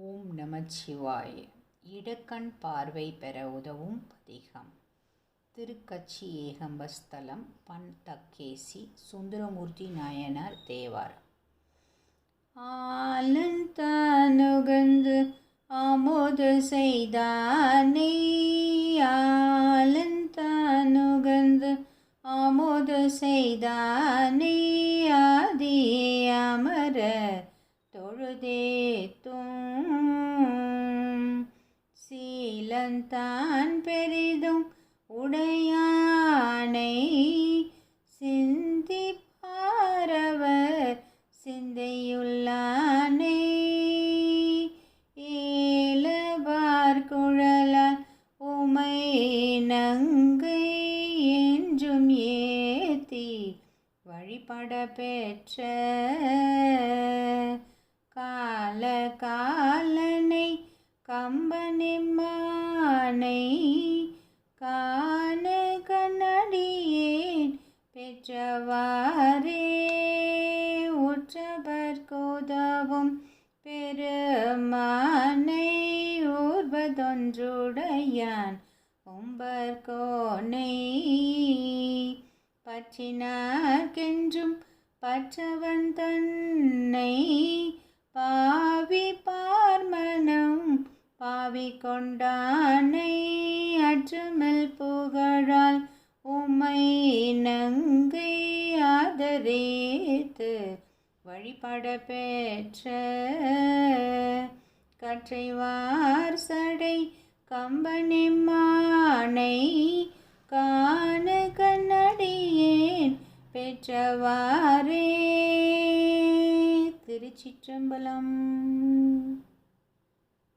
ஓம் நமச்சிவாய. இடக்கண் பார்வை பெற உதவும் பதிகம். திருக்கச்சி ஏகம்பஸ்தலம் பண் தக்கேசி சுந்தரமூர்த்தி நாயனார் தேவார் ஆலந்தானுகந்து ஆமோது செய்தானே. ஆலந்தானுகந்து ஆமோது செய்தானே. ஆதி அமர தொழுதேத்தும் சீலந்தான் பெரிதும் உடையானை. சிந்திப்பாரவர் சிந்தையுள்ளானே. ஏலபார் குழலால் உமை நங்கை என்றும் ஏத்தி வழிபட பெற்ற கால கா கம்பனிம்மானை காண கண்ணடியேன் பெற்றவாரே உற்றவர்கோதவும் பெருமானை ஊர்வதொன்றுடையான் உம்பர்கோனை பற்றினார்கென்றும் பற்றவன் தன் ஆவி கொண்டானை அற்றுமல் புகழால் உமை நங்கை ஆதரேத்து வழிபட பெற்ற கற்றைவார் சடை கம்பனிம்மானை காண கண்ணடியேன் பெற்றவாரே திருச்சிற்றம்பலம்.